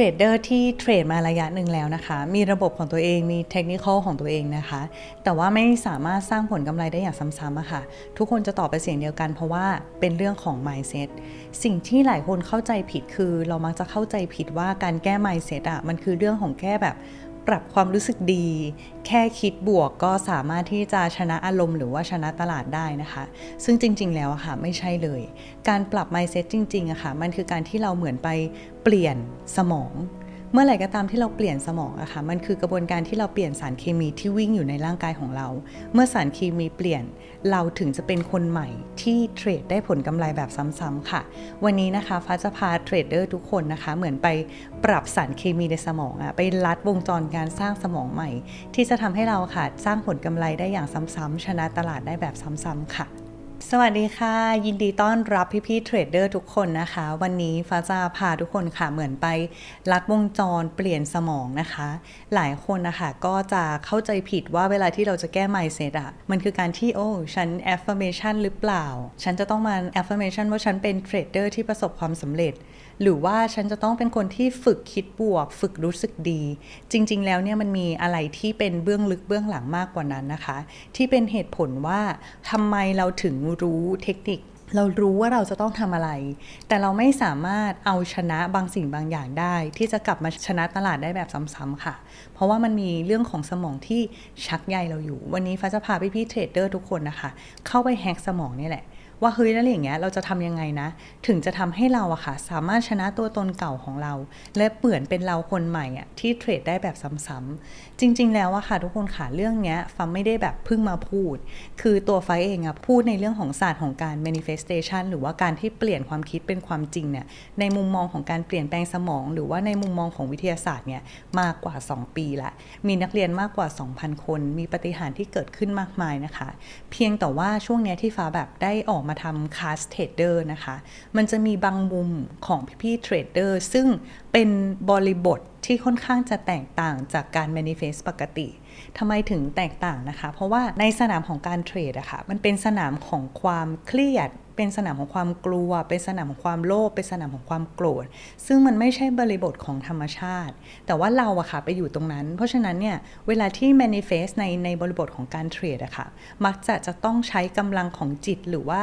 รดเดอร์ที่เทรดมาระยะหนึ่งแล้วนะคะ มีระบบของตัวเองมีเทคนิคของตัวเองนะคะ แต่ว่าไม่สามารถสร้างผลกำไรได้อย่างซ้ำๆอะค่ะ ทุกคนจะตอบไปเสียงเดียวกัน เพราะว่าเป็นเรื่องของ mindset สิ่งที่หลายคนเข้าใจผิดคือ เรามักจะเข้าใจผิดว่าการแก้ mindset อะมันคือเรื่องของแก้แบบ ปรับความรู้สึกดี แค่คิดบวกก็สามารถที่จะชนะอารมณ์หรือว่าชนะตลาดได้นะคะ ซึ่งจริง ๆ แล้วค่ะไม่ใช่เลย การปรับ mindset จริงๆอะค่ะมันคือการที่เราเหมือนไปเปลี่ยนสมอง เมื่อไหร่ก็ตามที่เราเปลี่ยนสมองอะค่ะมันคือกระบวนการที่เราเปลี่ยนสารเคมีที่วิ่งอยู่ในร่างกายของเรา เมื่อสารเคมีเปลี่ยนเราถึงจะเป็นคนใหม่ที่เทรดได้ผลกำไรแบบซ้ำๆค่ะ วันนี้นะคะฟ้าจะพาเทรดเดอร์ทุกคนนะคะ เหมือนไปปรับสารเคมีในสมองอะไปลัดวงจรการสร้างสมองใหม่ ที่จะทำให้เราค่ะสร้างผลกำไรได้อย่างซ้ำๆชนะตลาดได้แบบซ้ำๆค่ะ สวัสดีค่ะ ยินดีต้อนรับพี่ๆเทรดเดอร์ทุกคนนะคะ วันนี้ฟ้าจะพาทุกคนค่ะเหมือนไปลัดวงจรเปลี่ยนสมองนะคะ หลายคนนะคะก็จะเข้าใจผิดว่าเวลาที่เราจะแก้ mindset อะมันคือการที่โอ้ฉัน affirmation หรือเปล่า ฉันจะต้องมา affirmation ว่าฉันเป็นเทรดเดอร์ที่ประสบความสำเร็จ หรือว่าฉันจะต้องเป็นคนที่ฝึกคิดบวก ฝึกรู้สึกดี จริง ๆ แล้วเนี่ยมันมีอะไรที่เป็นเบื้องลึกเบื้องหลังมากกว่านั้นนะคะ ที่เป็นเหตุผลว่าทำไมเราถึงรู้เทคนิคเรารู้ว่าเราจะต้องทำอะไร แต่เราไม่สามารถเอาชนะบางสิ่งบางอย่างได้ ที่จะกลับมาชนะตลาดได้แบบซ้ำๆค่ะ เพราะว่ามันมีเรื่องของสมองที่ชักใยเราอยู่ วันนี้ฟ้าจะพาพี่ๆเทรดเดอร์ทุกคนนะคะ เข้าไปแฮกสมองนี่แหละ ว่าเฮ้ยแล้วอย่างเงี้ยเราจะทำยังไงนะ ถึงจะทำให้เราอะค่ะ สามารถชนะตัวตนเก่าของเรา และเปลี่ยนเป็นเราคนใหม่อะที่เทรดได้แบบซ้ำๆจริง ๆ แล้วอะค่ะทุกคนค่ะเรื่องเนี้ยฟังไม่ได้แบบเพิ่งมาพูด คือตัวไฟเองอะพูดในเรื่องของศาสตร์ของการ manifestation หรือว่าการที่เปลี่ยนความคิดเป็นความจริงเนี่ยในมุมมองของการเปลี่ยนแปลงสมอง หรือว่าในมุมมองของวิทยาศาสตร์เนี่ยมากกว่า 2 ปีละมีนักเรียนมากกว่า 2,000 คน มีปฏิหารที่เกิดขึ้นมากมายนะคะ เพียงแต่ว่าช่วงเนี้ยที่ฟ้าแบบได้ออกมาทำคาสเทรดเดอร์นะคะ มันจะมีบางมุมของพี่ๆเทรดเดอร์ซึ่งเป็นบริบทที่ค่อนข้างจะแตกต่างจากการ manifest ปกติทำไมถึงแตกต่างนะคะ เพราะว่าในสนามของการเทรดอะคะ่ะมันเป็นสนามของความเครียด เป็นสนามของความกลัว เป็นสนามของความโลภเป็นสนามของความโกรธ ซึ่งมันไม่ใช่บริบทของธรรมชาติ แต่ว่าเราอะค่ะไปอยู่ตรงนั้น เพราะฉะนั้นเนี่ยเวลาที่ manifest ในในบริบทของการเทรดอะค่ะมักจะจะต้องใช้กำลังของจิตหรือว่า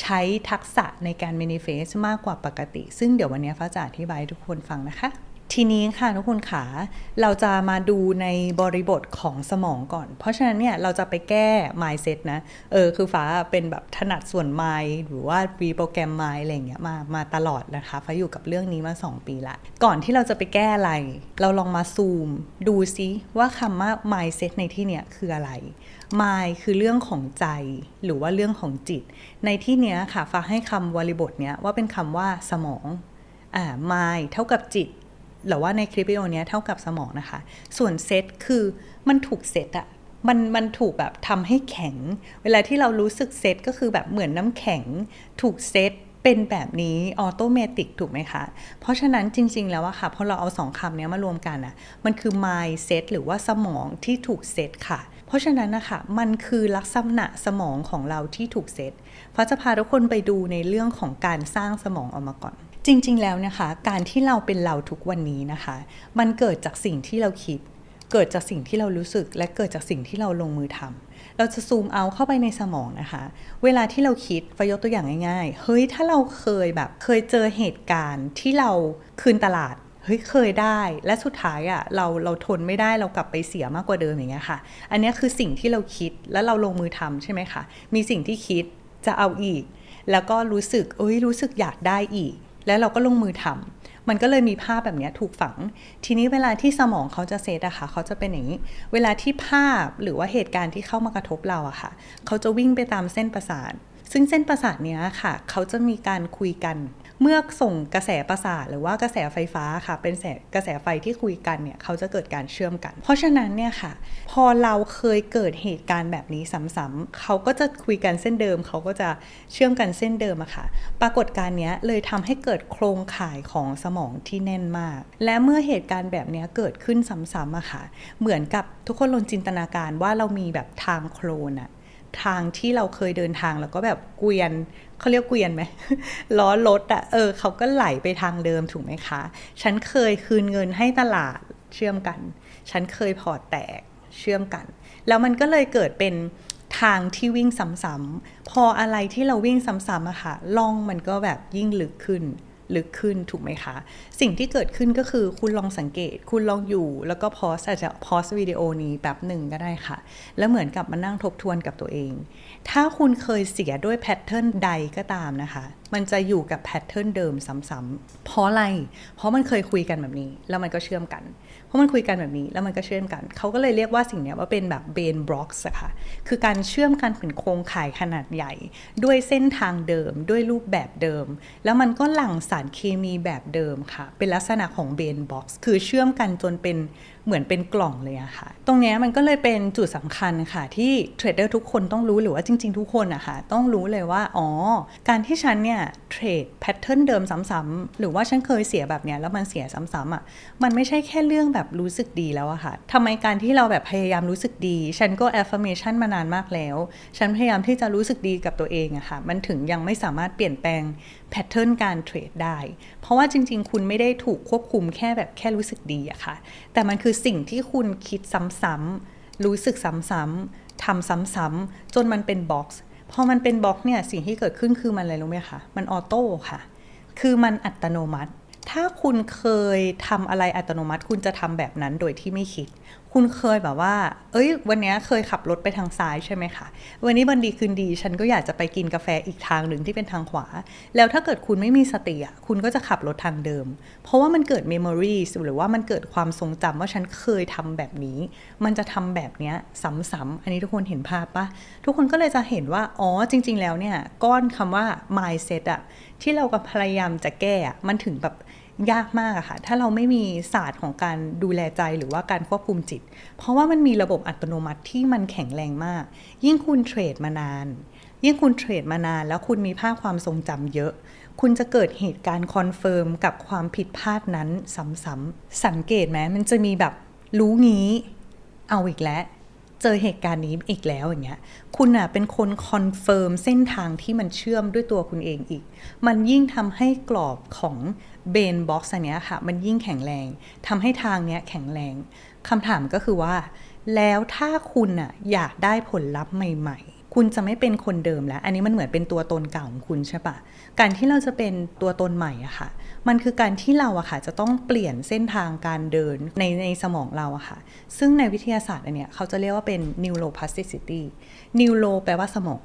ใช้ทักษะในการ manifest มากกว่าปกติ ซึ่งเดี๋ยววันนี้ฟ้าจะอธิบายทุกคนฟังนะคะ ทีนี้ค่ะทุกคนขาเราจะมาดูในบริบทของสมองก่อน เพราะฉะนั้นเนี่ยเราจะไปแก้ mindset นะ เออคือฟ้าเป็นแบบถนัดส่วน mind หรือว่ารีโปรแกรม mind อะไรเงี้ยมามาตลอดนะคะฟ้าอยู่กับเรื่องนี้มา 2 ปีละ ก่อนที่เราจะไปแก้อะไร เราลองมาซูม ดูซิว่าคำว่า mindset ในที่เนี้ยคืออะไร mind คือเรื่องของใจ หรือว่าเรื่องของจิต ในที่เนี้ยค่ะฟ้าให้คำบริบทเนี้ยว่าเป็นคำว่าสมองอ่า mind เท่ากับจิต หรือว่าในคลิปวิดีโอนี้เท่ากับสมองนะคะ ส่วนเซตคือมันถูกเซตอะมันมันถูกแบบทำให้แข็ง เวลาที่เรารู้สึกเซตก็คือแบบเหมือนน้ำแข็ง ถูกเซตเป็นแบบนี้ออโตเมติกถูกไหมคะ เพราะฉะนั้นจริง ๆ แล้วอะค่ะพอเราเอาสองคำนี้มารวมกันอะมันคือ mindset หรือว่าสมองที่ถูกเซตค่ะ เพราะฉะนั้นนะคะมันคือลักษณะสมองของเราที่ถูกเซตฟ้าะจะพาทุกคนไปดูในเรื่องของการสร้างสมองออกมาก่อน จริงๆแล้วนะคะ การที่เราเป็นเราทุกวันนี้นะคะ มันเกิดจากสิ่งที่เราคิด เกิดจากสิ่งที่เรารู้สึก และเกิดจากสิ่งที่เราลงมือทำเราจะซูมเอาเข้าไปในสมองนะคะ เวลาที่เราคิดฟยกตัวอย่างง่ายๆ เฮ้ยถ้าเราเคยแบบเคยเจอเหตุการณ์ที่เราคืนตลาดเฮ้ยเคยได้และสุดท้ายอะ่ะเราเราทนไม่ได้เรากลับไปเสียมากกว่าเดิมอย่างเงี้ยค่ะ อันนี้คือสิ่งที่เราคิดแล้วเราลงมือทำใช่ไหมคะมีสิ่งที่คิดจะเอาอีก แล้วก็รู้สึกเอ้ยรู้สึกอยากได้อีก แล้วเราก็ลงมือทำมันก็เลยมีภาพแบบนี้ถูกฝัง ทีนี้เวลาที่สมองเขาจะเซตอะค่ะ เขาจะเป็นอย่างนี้ เวลาที่ภาพหรือว่าเหตุการณ์ที่เข้ามากระทบเราอะค่ะ เขาจะวิ่งไปตามเส้นประสาทซึ่งเส้นประสาทเนี้ยค่ะ เขาจะมีการคุยกัน เมื่อส่งกระแสประสาทหรือว่ากระแสไฟฟ้าค่ะ เป็นแสกระแสไฟที่คุยกันเนี่ยเขาจะเกิดการเชื่อมกัน เพราะฉะนั้นเนี่ยค่ะ พอเราเคยเกิดเหตุการณ์แบบนี้ซ้ำๆเขาก็จะคุยกันเส้นเดิม เขาก็จะเชื่อมกันเส้นเดิมอะค่ะ ปรากฏการณ์เนี้ยเลยทำให้เกิดโครงข่ายของสมองที่แน่นมาก และเมื่อเหตุการณ์แบบนี้เกิดขึ้นซ้ำๆอะค่ะ เหมือนกับทุกคนลองจินตนาการว่าเรามีแบบทางโคลนอะ ทางที่เราเคยเดินทางแล้วก็แบบเกวียนเขาเรียกเกวียนไหมล้อรถอะเออเขาก็ไหลไปทางเดิมถูกไหมคะ ฉันเคยคืนเงินให้ตลาดเชื่อมกัน ฉันเคยพอร์ตแตกเชื่อมกัน แล้วมันก็เลยเกิดเป็นทางที่วิ่งซ้ำๆพออะไรที่เราวิ่งซ้ำๆอะค่ะล่องมันก็แบบยิ่งลึกขึ้น ลึกขึ้นถูกไหมคะ สิ่งที่เกิดขึ้นก็คือคุณลองสังเกต คุณลองอยู่แล้วก็พอสอาจจะพอสวิดีโอนี้แบบหนึ่งก็ได้ค่ะ แล้วเหมือนกับมานั่งทบทวนกับตัวเอง ถ้าคุณเคยเสียด้วยแพทเทิร์นใดก็ตามนะคะ มันจะอยู่กับแพทเทิร์นเดิมซ้ำๆเพราะอะไร เพราะมันเคยคุยกันแบบนี้ แล้วมันก็เชื่อมกัน เพราะมันคุยกันแบบนี้ แล้วมันก็เชื่อมกัน เขาก็เลยเรียกว่าสิ่งนี้ว่าเป็นแบบเบนบล็อกส์อะค่ะ คือการเชื่อมกันเป็นโครงข่ายขนาดใหญ่ ด้วยเส้นทางเดิม ด้วยรูปแบบเดิม แล้วมันก็หลั่งสารเคมีแบบเดิมค่ะ เป็นลักษณะของเบนบ็อกซ์คือเชื่อมกันจนเป็น เหมือนเป็นกล่องเลยอะค่ะ ตรงนี้มันก็เลยเป็นจุดสำคัญค่ะ ที่เทรดเดอร์ทุกคนต้องรู้หรือว่าจริง ๆ ทุกคนอะค่ะ ต้องรู้เลยว่า อ๋อ การที่ฉันเนี่ยเทรดแพทเทิร์นเดิมซ้ำๆหรือว่าฉันเคยเสียแบบเนี้ยแล้วมันเสียซ้ำๆอะมันไม่ใช่แค่เรื่องแบบรู้สึกดีแล้วอะค่ะทำไมการที่เราแบบพยายามรู้สึกดี ฉันก็ affirmation มานานมากแล้ว ฉันพยายามที่จะรู้สึกดีกับตัวเองอะค่ะ มันถึงยังไม่สามารถเปลี่ยนแปลงแพทเทิร์นการเทรดได้ เพราะว่าจริง ๆ คุณไม่ได้ถูกควบคุมแค่แบบแค่รู้สึกดีอะค่ะ แต่มันคือสิ่งที่คุณคิดซ้ำๆรู้สึกซ้ำๆทำซ้ำๆจนมันเป็นบ็อกซ์พอมันเป็นบ็อกซ์เนี่ยสิ่งที่เกิดขึ้นคือมันอะไรรู้ไหมคะมันออโต้ค่ะ คือมันอัตโนมัติ ถ้าคุณเคยทำอะไรอัตโนมัติ คุณจะทำแบบนั้นโดยที่ไม่คิด คุณเคยแบบว่า เอ้ย วันนี้เคยขับรถไปทางซ้ายใช่ไหมคะ วันนี้วันดีคืนดี ฉันก็อยากจะไปกินกาแฟอีกทางหนึ่งที่เป็นทางขวา แล้วถ้าเกิดคุณไม่มีสติอะ คุณก็จะขับรถทางเดิม เพราะว่ามันเกิดเมมโมรีหรือว่ามันเกิดความทรงจำว่าฉันเคยทำแบบนี้ มันจะทำแบบเนี้ยซ้ำๆอันนี้ทุกคนเห็นภาพปะ ทุกคนก็เลยจะเห็นว่า อ๋อ จริง ๆ แล้วเนี่ย ก้อนคำว่า mindset อะที่เรากับพยายามจะแก้อะมันถึงแบบ ยากมากอะค่ะ ถ้าเราไม่มีศาสตร์ของการดูแลใจหรือว่าการควบคุมจิต เพราะว่ามันมีระบบอัตโนมัติที่มันแข็งแรงมาก ยิ่งคุณเทรดมานาน ยิ่งคุณเทรดมานาน แล้วคุณมีภาพความทรงจำเยอะ คุณจะเกิดเหตุการณ์คอนเฟิร์มกับความผิดพลาดนั้นซ้ำๆสังเกตไหมมันจะมีแบบรู้งี้ เอาอีกแล้ว เจอเหตุการณ์นี้อีกแล้วอย่างเงี้ย คุณอะเป็นคนคอนเฟิร์มเส้นทางที่มันเชื่อมด้วยตัวคุณเองอีก มันยิ่งทำให้กรอบของเบนบ็อกซ์อันเนี้ยค่ะ มันยิ่งแข็งแรงทำให้ทางเนี้ยแข็งแรงคำถามก็คือว่า แล้วถ้าคุณอะอยากได้ผลลัพธ์ใหม่ ๆ คุณจะไม่เป็นคนเดิมแล้ว อันนี้มันเหมือนเป็นตัวตนเก่าของคุณใช่ปะการที่เราจะเป็นตัวตนใหม่อะค่ะ มันคือการที่เราอะค่ะ จะต้องเปลี่ยนเส้นทางการเดินในในสมองเราอะค่ะ ซึ่งในวิทยาศาสตร์อันเนี้ยเขาจะเรียกว่าเป็น neuroplasticity neuro แปลว่าสมอง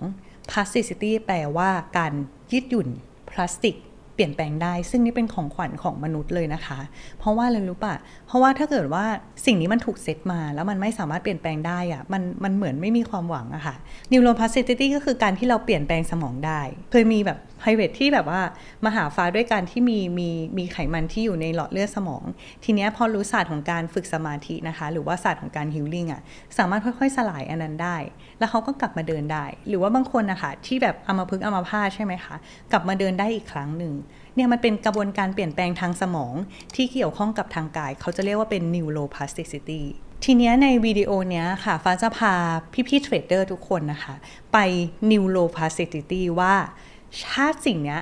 plasticity แปลว่าการยืดหยุ่นพลาสติก เปลี่ยนแปลงได้ ซึ่งนี่เป็นของขวัญของมนุษย์เลยนะคะ เพราะว่าอะไรรู้ปะเพราะว่าถ้าเกิดว่าสิ่งนี้มันถูกเซตมา แล้วมันไม่สามารถเปลี่ยนแปลงได้อะมันมันเหมือนไม่มีความหวังอะค่ะ neuroplasticity ก็คือการที่เราเปลี่ยนแปลงสมองได้ เคยมีแบบ private ที่แบบว่ามาหาฟ้าด้วยการที่มีมีมีไขมันที่อยู่ในหลอดเลือดสมอง ทีเนี้ยพอรู้ศาสตร์ของการฝึกสมาธินะคะ หรือว่าศาสตร์ของการฮิลลิ่งอะสามารถค่อยๆ สลายอันนั้นได้ แล้วเขาก็กลับมาเดินได้ หรือว่าบางคนนะคะที่แบบอัมาพึกษ์อัมาพาตใช่ไหมคะกลับมาเดินได้อีกครั้งหนึ่งเนี่ยมันเป็นกระบวนการเปลี่ยนแปลงทางสมองที่เกี่ยวข้องกับทางกาย เขาจะเรียกว่าเป็น neuroplasticity ทีเนี้ยในวิดีโอเนี้ยค่ะ ฟ้าจะพาพี่ๆเทรดเดอร์ทุกคนนะคะ ไป neuroplasticity ว่าถ้าสิ่งเนี้ย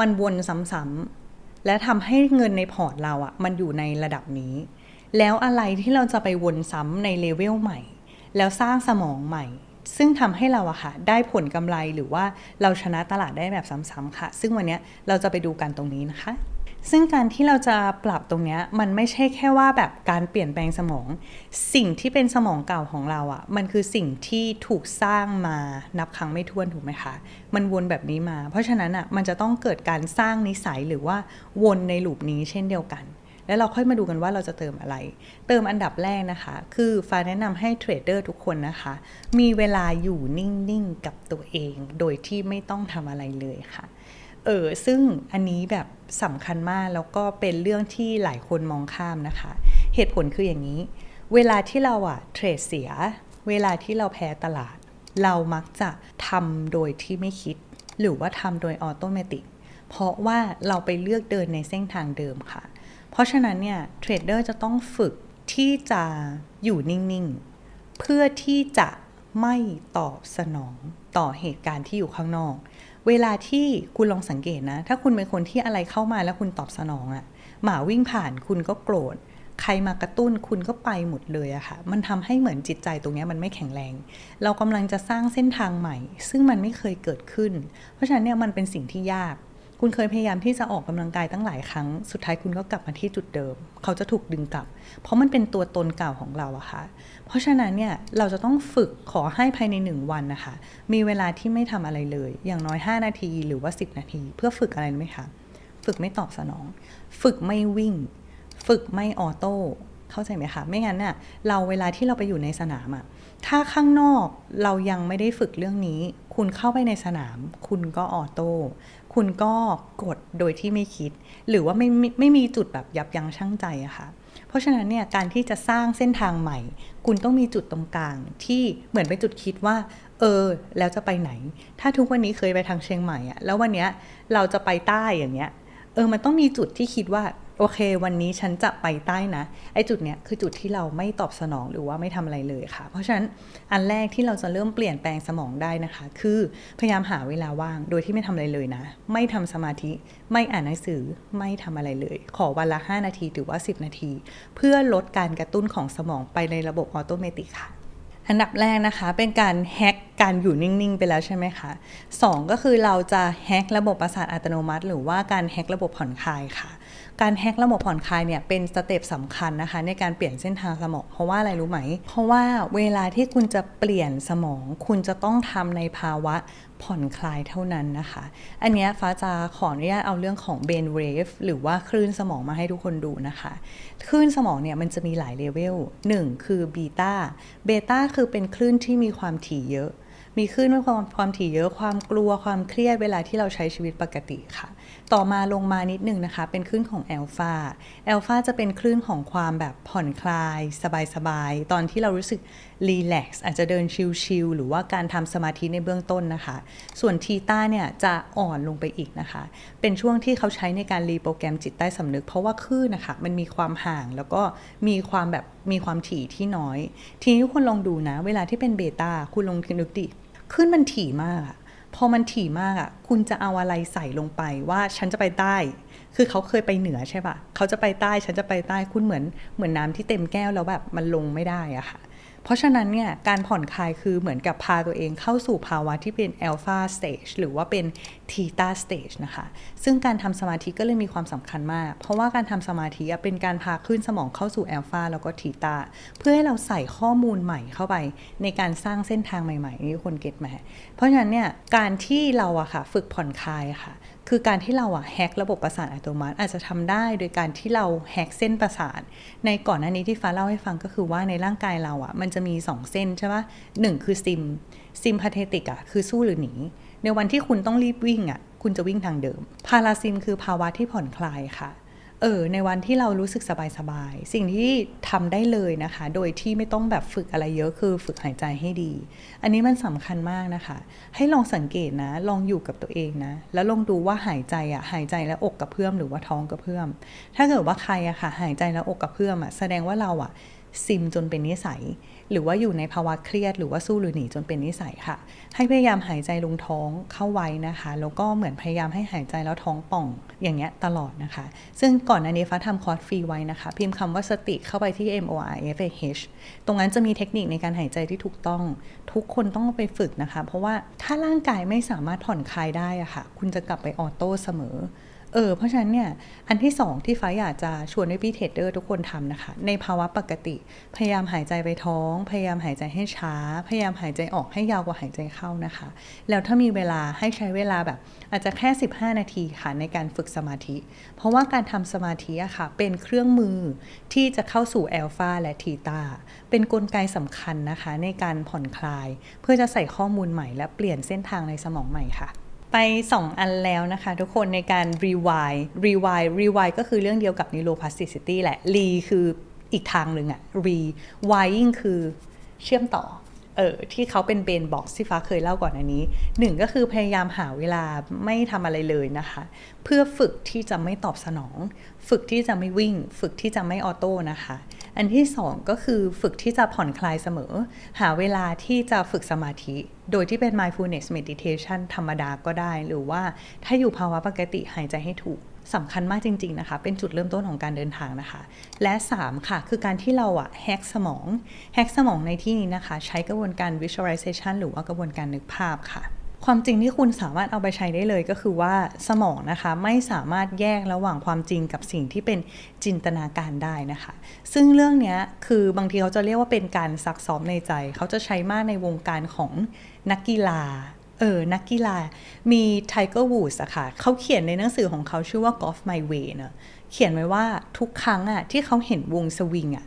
มันวนซ้ำๆและทำให้เงินในพอร์ตเราอะมันอยู่ในระดับนี้ แล้วอะไรที่เราจะไปวนซ้ำในเลเวลใหม่ แล้วสร้างสมองใหม่ ซึ่งทำให้เราอะค่ะได้ผลกำไรหรือว่าเราชนะตลาดได้แบบซ้ำๆค่ะ ซึ่งวันนี้เราจะไปดูกันตรงนี้นะคะ ซึ่งการที่เราจะปรับตรงนี้มันไม่ใช่แค่ว่าแบบการเปลี่ยนแปลงสมอง สิ่งที่เป็นสมองเก่าของเราอะ่ะ มันคือสิ่งที่ถูกสร้างมานับครั้งไม่ถ้วนถูกไหมคะ มันวนแบบนี้มา เพราะฉะนั้นอะ่ะมันจะต้องเกิดการสร้างนิสัยหรือว่าวนในลูปนี้เช่นเดียวกัน แล้วเราค่อยมาดูกันว่าเราจะเติมอะไร เติมอันดับแรกนะคะ คือฟ้าแนะนำให้เทรดเดอร์ทุกคนนะคะ มีเวลาอยู่นิ่งๆ กับตัวเอง โดยที่ไม่ต้องทำอะไรเลยค่ะ เออซึ่งอันนี้แบบสำคัญมากแล้วก็เป็นเรื่องที่หลายคนมองข้ามนะคะ เหตุผลคืออย่างนี้ เวลาที่เราอะเทรดเสีย เวลาที่เราแพ้ตลาด เรามักจะทำโดยที่ไม่คิด หรือว่าทำโดยออโตเมติกเพราะว่าเราไปเลือกเดินในเส้นทางเดิมค่ะ เพราะฉะนั้นเนี่ยเทรดเดอร์จะต้องฝึกที่จะอยู่นิ่ง ๆ เพื่อที่จะไม่ตอบสนองต่อเหตุการณ์ที่อยู่ข้างนอก เวลาที่คุณลองสังเกตนะ ถ้าคุณเป็นคนที่อะไรเข้ามาแล้วคุณตอบสนองอะหมาวิ่งผ่านคุณก็โกรธ ใครมากระตุ้นคุณก็ไปหมดเลยอะค่ะ มันทำให้เหมือนจิตใจตรงนี้มันไม่แข็งแรง เรากำลังจะสร้างเส้นทางใหม่ ซึ่งมันไม่เคยเกิดขึ้น เพราะฉะนั้นเนี่ยมันเป็นสิ่งที่ยาก คุณเคยพยายามที่จะออกกำลังกายตั้งหลายครั้ง สุดท้ายคุณก็กลับมาที่จุดเดิม เขาจะถูกดึงกลับ เพราะมันเป็นตัวตนเก่าของเราอะค่ะ เพราะฉะนั้นเนี่ยเราจะต้องฝึกขอให้ภายในหนึ่งวันนะคะ มีเวลาที่ไม่ทำอะไรเลย อย่างน้อย 5 นาทีหรือว่า 10 นาที เพื่อฝึกอะไรไหมคะ ฝึกไม่ตอบสนอง ฝึกไม่วิ่ง ฝึกไม่ออโต้เข้าใจไหมคะ ไม่งั้นน่ะเราเวลาที่เราไปอยู่ในสนามอะถ้าข้างนอกเรายังไม่ได้ฝึกเรื่องนี้ คุณเข้าไปในสนาม คุณก็ออโต้ คุณก็กดโดยที่ไม่คิด หรือว่าไม่ไม่ไม่มีจุดแบบยับยั้งชั่งใจอะค่ะ เพราะฉะนั้นเนี่ยการที่จะสร้างเส้นทางใหม่ คุณต้องมีจุดตรงกลางที่เหมือนเป็นจุดคิดว่า เออ แล้วจะไปไหน ถ้าทุกวันนี้เคยไปทางเชียงใหม่อะแล้ววันเนี้ยเราจะไปใต้อย่างเงี้ยเออมันต้องมีจุดที่คิดว่า โอเค วันนี้ฉันจะไปใต้นะ ไอ้จุดเนี้ยคือจุดที่เราไม่ตอบสนองหรือว่าไม่ทำอะไรเลยค่ะ เพราะฉะนั้นอันแรกที่เราจะเริ่มเปลี่ยนแปลงสมองได้นะคะ คือพยายามหาเวลาว่างโดยที่ไม่ทำอะไรเลยนะ ไม่ทำสมาธิ ไม่อ่านหนังสือ ไม่ทำอะไรเลย ขอวันละ 5 นาทีหรือว่า 10 นาที เพื่อลดการกระตุ้นของสมองไปในระบบออโตเมติกค่ะอันดับแรกนะคะเป็นการแฮกการอยู่นิ่ง ๆ ไปแล้วใช่ไหมคะสองก็คือเราจะแฮกระบบประสาทอัตโนมัติ หรือว่าการแฮกระบบผ่อนคลายค่ะ การแฮกระบบผ่อนคลายเนี่ยเป็นสเต็ปสำคัญนะคะ ในการเปลี่ยนเส้นทางสมอง เพราะว่าอะไรรู้ไหม เพราะว่าเวลาที่คุณจะเปลี่ยนสมอง คุณจะต้องทำในภาวะผ่อนคลายเท่านั้นนะคะ อันนี้ฟ้าจะขออนุญาตเอาเรื่องของ brain wave หรือว่าคลื่นสมองมาให้ทุกคนดูนะคะ คลื่นสมองเนี่ยมันจะมีหลายเลเวล1คือบีตาเบต้าคือเป็นคลื่นที่มีความถี่เยอะ มีคลื่นความความถี่เยอะความกลัวความเครียดเวลาที่เราใช้ชีวิตปกติค่ะ ต่อมาลงมานิดนึงนะคะ เป็นคลื่นของแอลฟาแอลฟาจะเป็นคลื่นของความแบบผ่อนคลาย สบายๆ ตอนที่เรารู้สึกรีแลกซ์อาจจะเดินชิลๆหรือว่าการทำสมาธิในเบื้องต้นนะคะ ส่วนทีต้าเนี่ยจะอ่อนลงไปอีกนะคะ เป็นช่วงที่เขาใช้ในการรีโปรแกรมจิตใต้สำนึก เพราะว่าคลื่นนะคะมันมีความห่างแล้วก็มีความแบบมีความถี่ที่น้อย ทีนี้ทุกคนลองดูนะ เวลาที่เป็นเบต้าคุณลองนึกดิ ขึ้นมันถี่มากอะพอมันถี่มากอะคุณจะเอาอะไรใส่ลงไปว่าฉันจะไปใต้ คือเขาเคยไปเหนือใช่ปะเขาจะไปใต้ฉันจะไปใต้คุณเหมือนเหมือนน้ำที่เต็มแก้วแล้วแบบมันลงไม่ได้อะค่ะ เพราะฉะนั้นเนี่ยการผ่อนคลายคือเหมือนกับพาตัวเองเข้าสู่ภาวะที่เป็น alpha stage หรือว่าเป็น theta stage นะคะ ซึ่งการทำสมาธิก็เลยมีความสำคัญมาก เพราะว่าการทำสมาธิเป็นการพาขึ้นสมองเข้าสู่ alpha แล้วก็ theta เพื่อให้เราใส่ข้อมูลใหม่เข้าไปในการสร้างเส้นทางใหม่ๆนี่คนเก็ตไหมเพราะฉะนั้นเนี่ยการที่เราอะค่ะฝึกผ่อนคลายค่ะ คือการที่เราอะแฮกระบบประสาทอัตโนมัติ อาจจะทำได้โดยการที่เราแฮกเส้นประสาท ในก่อนหน้านี้ที่ฟ้าเล่าให้ฟังก็คือว่าในร่างกายเราอะมันจะมี 2 เส้นใช่ปะหนึ่งคือซิมซิมพาเทติกอะคือสู้หรือหนี ในวันที่คุณต้องรีบวิ่งอะคุณจะวิ่งทางเดิม พาราซิมคือภาวะที่ผ่อนคลายค่ะ เออในวันที่เรารู้สึกสบายๆสิ่งที่ทำได้เลยนะคะ โดยที่ไม่ต้องแบบฝึกอะไรเยอะคือฝึกหายใจให้ดี อันนี้มันสำคัญมากนะคะ ให้ลองสังเกตนะ ลองอยู่กับตัวเองนะ แล้วลองดูว่าหายใจอะหายใจแล้วอกกระเพื่อมหรือว่าท้องกระเพื่อม ถ้าเกิดว่าใครอะค่ะ หายใจแล้วอกกระเพื่อมอะแสดงว่าเราอะ ซิมจนเป็นนิสัย หรือว่าอยู่ในภาวะเครียด หรือว่าสู้หรือหนีจนเป็นนิสัยค่ะ ให้พยายามหายใจลงท้องเข้าไว้นะคะ แล้วก็เหมือนพยายามให้หายใจแล้วท้องป่องอย่างเงี้ยตลอดนะคะ ซึ่งก่อนหน้านี้ฟ้าทำคอร์สฟรีไว้นะคะ พิมพ์คำว่าสติเข้าไปที่ M O R F A H ตรงนั้นจะมีเทคนิคในการหายใจที่ถูกต้อง ทุกคนต้องไปฝึกนะคะ เพราะว่าถ้าร่างกายไม่สามารถผ่อนคลายได้อะค่ะ คุณจะกลับไปออโต้เสมอ เออเพราะฉะนั้นเนี่ยอันที่สองที่ฟ้าอยากจะชวนให้พี่เทรดเดอร์ทุกคนทำนะคะ ในภาวะปกติ พยายามหายใจไปท้อง พยายามหายใจให้ช้า พยายามหายใจออกให้ยาวกว่าหายใจเข้านะคะ แล้วถ้ามีเวลาให้ใช้เวลาแบบ อาจจะแค่ 15 นาทีค่ะในการฝึกสมาธิ เพราะว่าการทำสมาธิอะค่ะ เป็นเครื่องมือที่จะเข้าสู่แอลฟาและทีตาเป็นนกลไกสำคัญนะคะในการผ่อนคลาย เพื่อจะใส่ข้อมูลใหม่และเปลี่ยนเส้นทางในสมองใหม่ค่ะ ไป 2 อันแล้วนะคะทุกคนในการ rewind rewind rewind ก็คือเรื่องเดียวกับ neuroplasticity แหละ re คืออีกทางหนึ่งอะ rewiring คือเชื่อมต่อเออที่เขาเป็นเบนบ็อกซ์ที่ฟ้าเคยเล่าก่อนอันนี้หนึ่งก็คือพยายามหาเวลาไม่ทำอะไรเลยนะคะ เพื่อฝึกที่จะไม่ตอบสนอง ฝึกที่จะไม่วิ่ง ฝึกที่จะไม่ออโต้นะคะ อันที่สองก็คือฝึกที่จะผ่อนคลายเสมอ หาเวลาที่จะฝึกสมาธิ โดยที่เป็น mindfulness meditation ธรรมดาก็ได้ หรือว่าถ้าอยู่ภาวะปกติหายใจให้ถูกสำคัญมากจริง ๆ นะคะ เป็นจุดเริ่มต้นของการเดินทางนะคะ และ 3 ค่ะ คือการที่เราอะแฮกสมอง แฮกสมองในที่นี้นะคะ ใช้กระบวนการ visualization หรือว่ากระบวนการนึกภาพค่ะ ความจริงที่คุณสามารถเอาไปใช้ได้เลยก็คือว่าสมองนะคะไม่สามารถแยกระหว่างความจริงกับสิ่งที่เป็นจินตนาการได้นะคะ ซึ่งเรื่องนี้คือบางทีเขาจะเรียกว่าเป็นการซักซ้อมในใจ เขาจะใช้มากในวงการของนักกีฬาเออ นักกีฬา มีไทเกอร์วูดส์อะค่ะ เขาเขียนในหนังสือของเขาชื่อว่า Golf My Way เนะเขียนไว้ว่าทุกครั้งอะที่เขาเห็นวงสวิงอะ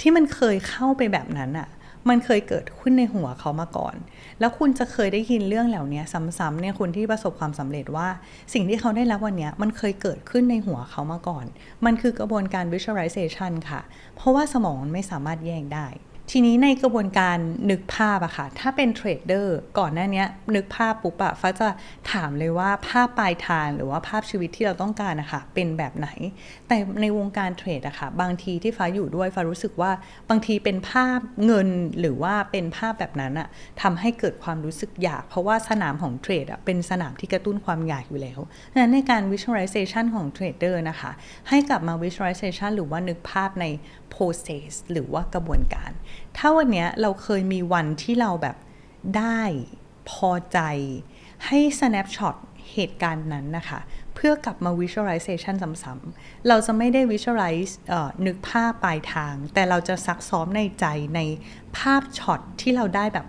ที่มันเคยเข้าไปแบบนั้นอะ มันเคยเกิดขึ้นในหัวเขามาก่อน แล้วคุณจะเคยได้ยินเรื่องเหล่านี้ซ้ำๆเนี่ยคนที่ประสบความสำเร็จว่า สิ่งที่เขาได้รับวันนี้มันเคยเกิดขึ้นในหัวเขามาก่อน มันคือกระบวนการ visualization ค่ะ เพราะว่าสมองไม่สามารถแยกได้ ทีนี้ในกระบวนการนึกภาพอะค่ะ ถ้าเป็นเทรดเดอร์ก่อนหน้านี้นึกภาพปุ๊บอะฟ้าจะถามเลยว่าภาพปลายทางหรือว่าภาพชีวิตที่เราต้องการนะคะเป็นแบบไหน แต่ในวงการเทรดอะค่ะ บางทีที่ฟ้าอยู่ด้วยฟ้ารู้สึกว่าบางทีเป็นภาพเงินหรือว่าเป็นภาพแบบนั้นอะทำให้เกิดความรู้สึกอยาก เพราะว่าสนามของเทรดอะเป็นสนามที่กระตุ้นความอยากอยู่แล้วดังนั้นในการ visualization ของเทรดเดอร์นะคะ ให้กลับมา visualization หรือว่านึกภาพใน process หรือว่ากระบวนการถ้าวันนี้เราเคยมีวันที่เราแบบได้พอใจให้ snapshot เหตุการณ์นั้นนะคะ เพื่อกลับมา visualization ซ้ำๆเราจะไม่ได้ visualize นึกภาพปลายทาง แต่เราจะซักซ้อมในใจในภาพช็อตที่เราได้แบบ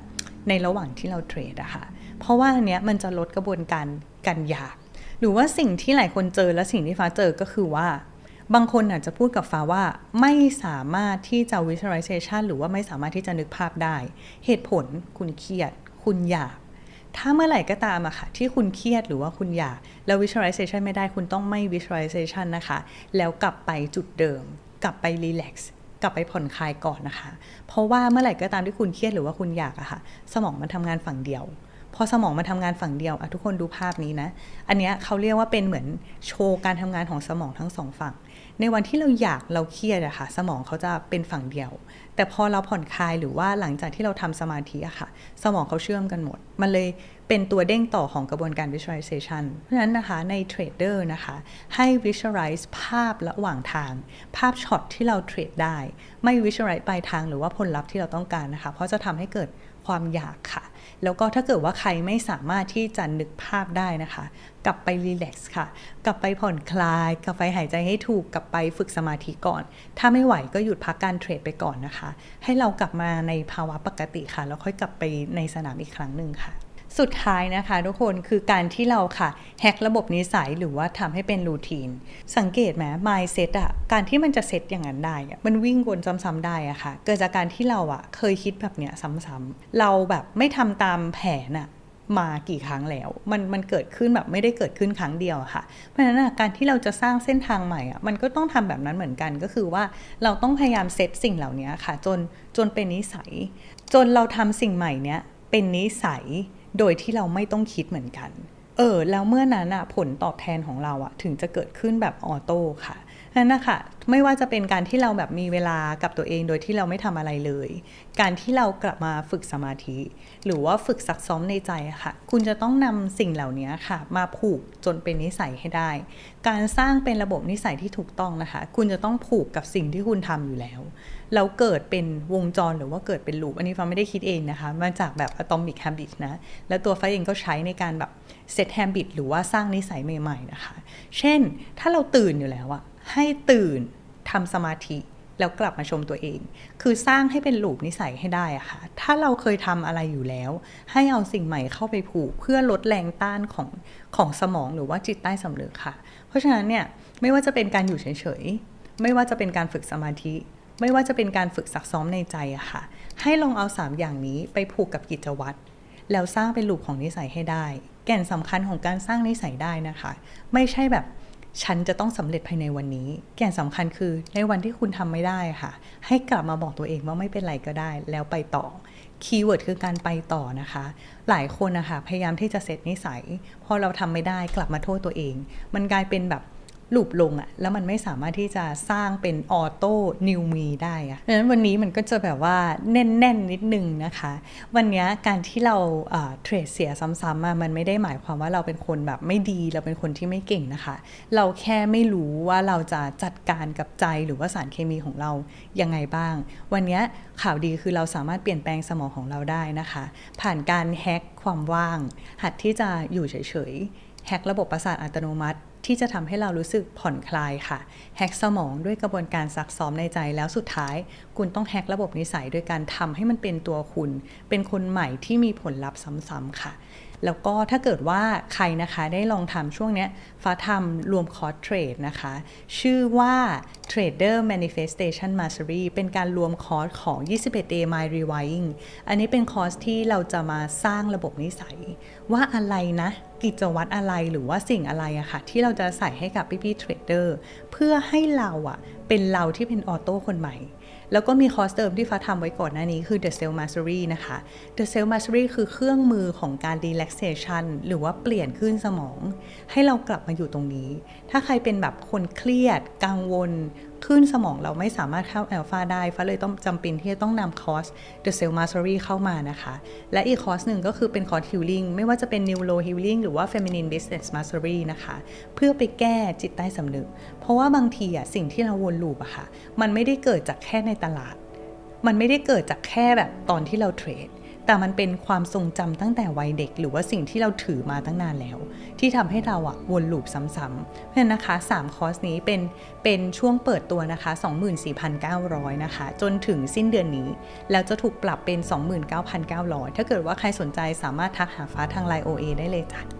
ในระหว่างที่เราเทรดอะคะ่ะ เพราะว่าอันเนี้ยมันจะลดกระบวนการกันอยาก หรือว่าสิ่งที่หลายคนเจอและสิ่งที่ฟ้าเจอก็คือว่า บางคนอาจจะพูดกับฟ้าว่าไม่สามารถที่จะ visualization หรือว่าไม่สามารถที่จะนึกภาพได้ เหตุผลคุณเครียด คุณอยาก ถ้าเมื่อไหร่ก็ตามอะค่ะ ที่คุณเครียดหรือว่าคุณอยาก แล้ว visualization ไม่ได้คุณต้องไม่ visualization นะคะ แล้วกลับไปจุดเดิม กลับไป relax กลับไปผ่อนคลายก่อนนะคะ เพราะว่าเมื่อไหร่ก็ตามที่คุณเครียดหรือว่าคุณอยากอะค่ะ สมองมันทำงานฝั่งเดียว พอสมองมาทำงานฝั่งเดียวอะทุกคนดูภาพนี้นะ อันเนี้ยเขาเรียกว่าเป็นเหมือนโชว์การทำงานของสมองทั้งสองฝั่ง ในวันที่เราอยากเราเครียดอะค่ะ สมองเขาจะเป็นฝั่งเดียว แต่พอเราผ่อนคลายหรือว่าหลังจากที่เราทำสมาธิอะค่ะ สมองเขาเชื่อมกันหมด มันเลยเป็นตัวเด้งต่อของกระบวนการ visualization เพราะฉะนั้นนะคะในเทรดเดอร์นะคะ ให้ visualize ภาพระหว่างทาง ภาพช็อตที่เราเทรดได้ ไม่ visualize ปลายทางหรือว่าผลลัพธ์ที่เราต้องการนะคะ เพราะจะทำให้เกิด ความอยากค่ะ แล้วก็ถ้าเกิดว่าใครไม่สามารถที่จะนึกภาพได้นะคะ กลับไปรีแลกซ์ค่ะ กลับไปผ่อนคลาย กลับไปหายใจให้ถูก กลับไปฝึกสมาธิก่อน ถ้าไม่ไหวก็หยุดพักการเทรดไปก่อนนะคะ ให้เรากลับมาในภาวะปกติค่ะ แล้วค่อยกลับไปในสนามอีกครั้งหนึ่งค่ะ สุดท้ายนะคะทุกคนคือการที่เราค่ะแฮกระบบนิสัยหรือว่าทำให้เป็นรูทีน สังเกตไหม mindset อะการที่มันจะเซตอย่างนั้นได้มันวิ่งวนซ้ำๆได้อะค่ะ เกิดจากการที่เราอะเคยคิดแบบเนี้ยซ้ำๆเราแบบไม่ทำตามแผนอะมากี่ครั้งแล้วมันมันเกิดขึ้นแบบไม่ได้เกิดขึ้นครั้งเดียวค่ะ เพราะฉะนั้นการที่เราจะสร้างเส้นทางใหม่อะมันก็ต้องทำแบบนั้นเหมือนกันก็คือว่าเราต้องพยายามเซตสิ่งเหล่านี้ค่ะ จนจนเป็นนิสัย จนเราทำสิ่งใหม่เนี้ยเป็นนิสัย โดยที่เราไม่ต้องคิดเหมือนกัน เออ แล้วเมื่อนั้นอะผลตอบแทนของเราอะถึงจะเกิดขึ้นแบบออโต้ค่ะนั่นนะคะไม่ว่าจะเป็นการที่เราแบบมีเวลากับตัวเองโดยที่เราไม่ทำอะไรเลย การที่เรากลับมาฝึกสมาธิ หรือว่าฝึกซักซ้อมในใจค่ะ คุณจะต้องนำสิ่งเหล่านี้ค่ะ มาผูกจนเป็นนิสัยให้ได้ การสร้างเป็นระบบนิสัยที่ถูกต้องนะคะ คุณจะต้องผูกกับสิ่งที่คุณทำอยู่แล้ว แล้วเกิดเป็นวงจรหรือว่าเกิดเป็นลูปอันนี้ฟ้าไม่ได้คิดเองนะคะมาจากแบบ Atomic Habit นะแล้วตัวฟ้าเองก็ใช้ในการแบบ set habit หรือว่าสร้างนิสัยใหม่ๆนะคะ เช่นถ้าเราตื่นอยู่แล้วอะให้ตื่นทำสมาธิแล้วกลับมาชมตัวเอง คือสร้างให้เป็นลูปนิสัยให้ได้อะค่ะ ถ้าเราเคยทำอะไรอยู่แล้ว ให้เอาสิ่งใหม่เข้าไปผูก เพื่อลดแรงต้านของของสมองหรือว่าจิตใต้สำนึกค่ะ เพราะฉะนั้นเนี่ย ไม่ว่าจะเป็นการอยู่เฉยๆ ไม่ว่าจะเป็นการฝึกสมาธิ ไม่ว่าจะเป็นการฝึกซักซ้อมในใจอะค่ะ ให้ลองเอา 3 อย่างนี้ไปผูกกับกิจวัตรแล้วสร้างเป็นลูกของนิสัยให้ได้ แก่นสำคัญของการสร้างนิสัยได้นะคะ ไม่ใช่แบบฉันจะต้องสำเร็จภายในวันนี้ แก่นสำคัญคือในวันที่คุณทำไม่ได้ค่ะ ให้กลับมาบอกตัวเองว่าไม่เป็นไรก็ได้ แล้วไปต่อคีย์เวิร์ดคือการไปต่อนะคะ หลายคนนะคะพยายามที่จะเซตนิสัย พอเราทำไม่ได้กลับมาโทษตัวเอง มันกลายเป็นแบบ ลูปลงอะแล้วมันไม่สามารถที่จะสร้างเป็นออโต้นิวมีได้อะดังนั้นวันนี้มันก็จะแบบว่าแน่นๆนนิดนึงนะคะ วันนี้การที่เราเทรดเสียซ้ำๆมามันไม่ได้หมายความว่าเราเป็นคนแบบไม่ดีเราเป็นคนที่ไม่เก่งนะคะ เราแค่ไม่รู้ว่าเราจะจัดการกับใจหรือว่าสารเคมีของเรายังไงบ้าง วันนี้ข่าวดีคือเราสามารถเปลี่ยนแปลงสมองของเราได้นะคะ ผ่านการแฮกความว่าง หัดที่จะอยู่เฉยๆแฮกระบบประสาทอัตโนมัติ ที่จะทำให้เรารู้สึกผ่อนคลายค่ะ แฮกสมองด้วยกระบวนการซักซ้อมในใจแล้วสุดท้าย คุณต้องแฮกระบบนิสัยด้วยการทำให้มันเป็นตัวคุณ เป็นคนใหม่ที่มีผลลัพธ์ซ้ำๆค่ะแล้วก็ถ้าเกิดว่าใครนะคะได้ลองทำช่วงนี้ฟ้าทำรวมคอร์สเทรดนะคะ ชื่อว่า Trader Manifestation Mastery เป็นการรวมคอร์สของ 21 Day My Rewiring อันนี้เป็นคอร์สที่เราจะมาสร้างระบบนิสัย ว่าอะไรนะ กิจวัตรอะไรหรือว่าสิ่งอะไรอะค่ะ ที่เราจะใส่ให้กับพี่ๆเทรดเดอร์เพื่อให้เราอะเป็นเราที่เป็นออโต้คนใหม่ แล้วก็มีคอร์สเดิมที่ฟ้าทำไว้ก่อนหน้านี้คือ The s e l l Mastery นะคะ The s e l l Mastery คือเครื่องมือของการ relaxation หรือว่าเปลี่ยนขึ้นสมอง ให้เรากลับมาอยู่ตรงนี้ ถ้าใครเป็นแบบคนเครียด กังวล ขึ้นสมองเราไม่สามารถเข้าแอลฟาได้ฟ้าเลยต้องจำเป็นที่จะต้องนำคอร์ส The Cell Mastery เข้ามานะคะ และอีกคอร์สหนึ่งก็คือเป็นคอร์ส Healing ไม่ว่าจะเป็น Neuro Healing หรือว่า Feminine Business Mastery นะคะ เพื่อไปแก้จิตใต้สำนึก เพราะว่าบางทีอะสิ่งที่เราวนลูปอะค่ะ มันไม่ได้เกิดจากแค่ในตลาด มันไม่ได้เกิดจากแค่แบบตอนที่เราเทรด แต่มันเป็นความทรงจำตั้งแต่วัยเด็ก หรือว่าสิ่งที่เราถือมาตั้งนานแล้ว ที่ทำให้เราอะวนลูปซ้ำๆเพราะฉะนั้นนะคะ3คอร์สนี้เป็นเป็นช่วงเปิดตัวนะคะ 24,900 นะคะ จนถึงสิ้นเดือนนี้ แล้วจะถูกปรับเป็น 29,900 ถ้าเกิดว่าใครสนใจสามารถทักหาฟ้าทางไลน์ OA ได้เลยจ้ะ